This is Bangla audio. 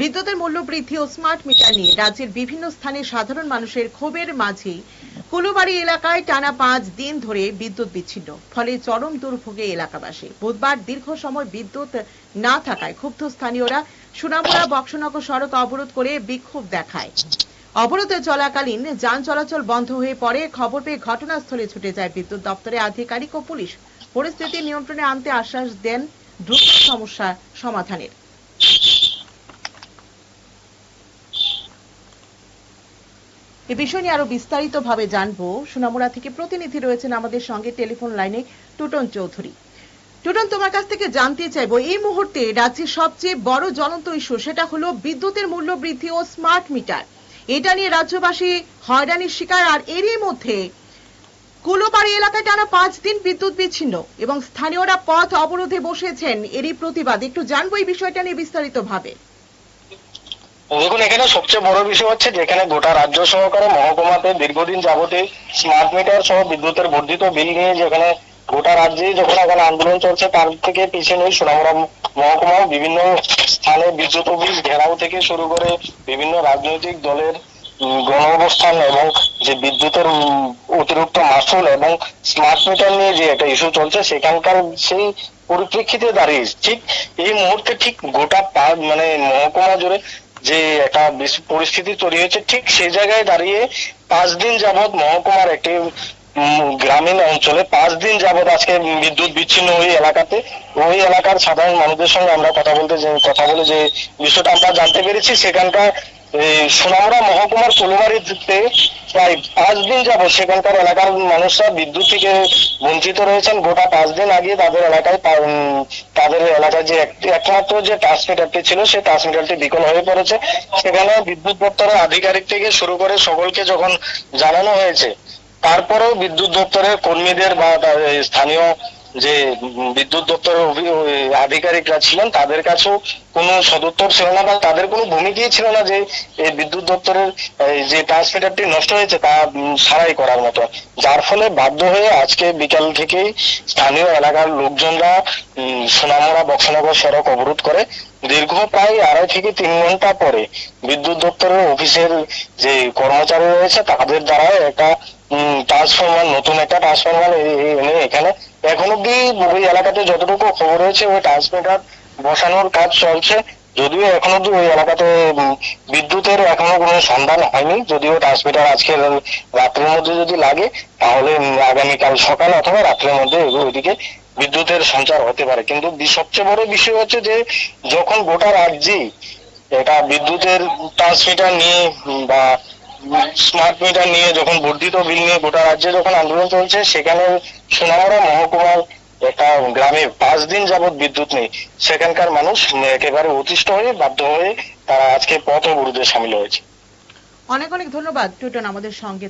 বিদ্যুতের মূল্য বৃদ্ধি ও স্মার্ট মিটার নিয়ে রাজ্যের বিভিন্ন স্থানে সাধারণ মানুষের ক্ষোভের মাঝেই কুলুবাড়ি এলাকায় টানা পাঁচ দিন ধরে বিদ্যুৎ বিচ্ছিন্ন। ফলে চরম দুর্ভোগে এলাকাবাসী বুধবার দীর্ঘ সময় বিদ্যুৎ না থাকায় ক্ষুব্ধ স্থানীয়রা সুনামুড়া, বক্সনগর সড়ক অবরোধ করে বিক্ষোভ দেখায়। অবরোধে চলাকালীন যান চলাচল বন্ধ হয়ে পড়ে, খবর পেয়ে ঘটনাস্থলে ছুটে যায় বিদ্যুৎ দপ্তরের আধিকারিক ও পুলিশ। পরিস্থিতি নিয়ন্ত্রণে আনতে আশ্বাস দেন দ্রুত সমস্যা সমাধানের। এ বিষয় নিয়ে আরও বিস্তারিত ভাবে জানব। সুনামুড়া থেকে প্রতিনিধি রয়েছেন আমাদের সঙ্গে টেলিফোন লাইনে টুটন চৌধুরী। টুটন, তোমার কাছ থেকে জানতে চাইব, এই মুহূর্তে রাজ্যের সবচেয়ে বড় জ্বলন্ত ইস্যু সেটা হলো বিদ্যুতের মূল্য বৃদ্ধি ও স্মার্ট মিটার। এটা নিয়ে রাজ্যবাসী হয়রানির শিকার, আর এরই মধ্যে কুলোপাড়ি এলাকায় টানা পাঁচ দিন বিদ্যুৎ বিচ্ছিন্ন এবং স্থানীয়রা পথ অবরোধে বসেছেন। এরই প্রতিবাদ। একটু জানব এই বিষয়টা নিয়ে বিস্তারিত ভাবে দেখুন, এখানে সবচেয়ে বড় বিষয় হচ্ছে যেখানে গোটা রাজ্য সহকারে মহকুমাতে দীর্ঘদিন যাবতে স্মার্ট মিটার সহ বিদ্যুতের বর্ধিত বিল নিয়ে যেখানে গোটা রাজ্যে যখন এখানে আন্দোলন চলছে, তার থেকে পিছিয়ে নেই সুনামুড়া মহকুমাও বিভিন্ন স্থানে বিদ্যুৎ অফিস ঘেরাও থেকে শুরু করে বিভিন্ন রাজনৈতিক দলের গণ অবস্থান এবং যে বিদ্যুতের অতিরিক্ত মাসুল এবং স্মার্ট মিটার নিয়ে যে একটা ইস্যু চলছে, সেখানকার সেই পরিপ্রেক্ষিতে দাঁড়িয়ে, ঠিক এই মুহূর্তে ঠিক গোটা মানে মহকুমা জুড়ে যে একটা পরিস্থিতি তৈরি হয়েছে, ঠিক সেই জায়গায় দাঁড়িয়ে পাঁচ দিন যাবৎ মহকুমার একটি গ্রামীণ অঞ্চলে পাঁচ দিন যাবৎ আজকে বিদ্যুৎ বিচ্ছিন্ন ওই এলাকাতে। ওই এলাকার সাধারণ মানুষদের সঙ্গে আমরা কথা বলতে কথা বলে যে বিষয়টা আমরা জানতে পেরেছি, সেখানকার সোনামুড়া মহকুমার ফুলবাড়িতে প্রায় পাঁচ দিন যাবৎ সেখানকার এলাকার মানুষরা বিদ্যুৎ থেকে বঞ্চিত রয়েছেন। গোটা পাঁচ দিন আগে তাদের এলাকায় তাদের এলাকায় যে একমাত্র যে ট্রান্সমিটারটি ছিল, সেই ট্রান্সমিটারটি বিকল হয়ে পড়েছে। সেখানে বিদ্যুৎ দপ্তরের আধিকারিক থেকে শুরু করে সকলকে যখন জানানো হয়েছে, তারপরেও বিদ্যুৎ দপ্তরের কর্মীদের বা স্থানীয় যে বিদ্যুৎ দপ্তরের আধিকারিকরা ছিলেন তাদের কাছেও কোনো সদুত্তর ছিল না বা তাদের কোনো ভূমিকাই ছিল না যে এই বিদ্যুৎ দপ্তরের যে ট্রান্সমিটারটি নষ্ট হয়েছে তা সারাই করার মতো। যার ফলে বাধ্য হয়ে আজকে বিকাল থেকেই স্থানীয় এলাকার লোকজনরা উম, সোনামুড়া বক্সনগর সড়ক অবরোধ করে দীর্ঘ প্রায় আড়াই থেকে তিন ঘণ্টা পরে বিদ্যুৎ দপ্তরের অফিসের যে কর্মচারী রয়েছে তাদের দ্বারা একটা ট্রান্সফরমার নতুন একটা ট্রান্সফরমার এনে এখানে এখন অব্দি ওই এলাকাতে যতটুকু খবর হয়েছে ওই ট্রান্সমিটার বসানোর কাজ চলছে। যদিও এখন অব্দি ওই এলাকাতে বিদ্যুতের এখনও কোনো সন্ধান হয়নি। যদিও ট্রান্সমিটার আজকে রাত্রের মধ্যে যদি লাগে, তাহলে আগামীকাল সকাল অথবা রাত্রের মধ্যে ওইদিকে বিদ্যুতের সঞ্চার হতে পারে। কিন্তু সবচেয়ে বড় বিষয় হচ্ছে যে, যখন গোটা রাজ্যে এটা বিদ্যুতের ট্রান্সমিটার নিয়ে বা স্মার্ট মিটার নিয়ে যখন বর্ধিত বিল নিয়ে গোটা রাজ্যে যখন আন্দোলন চলছে, সেখানে সোনামুড়া মহকুমার একটা গ্রামে পাঁচ দিন যাবৎ বিদ্যুৎ নেই। সেখানকার মানুষ একেবারে অতিষ্ঠ হয়ে, বাধ্য হয়ে তারা আজকে পথ অবরোধে সামিল হয়েছে। অনেক অনেক ধন্যবাদ, টুটন, আমাদের সঙ্গে।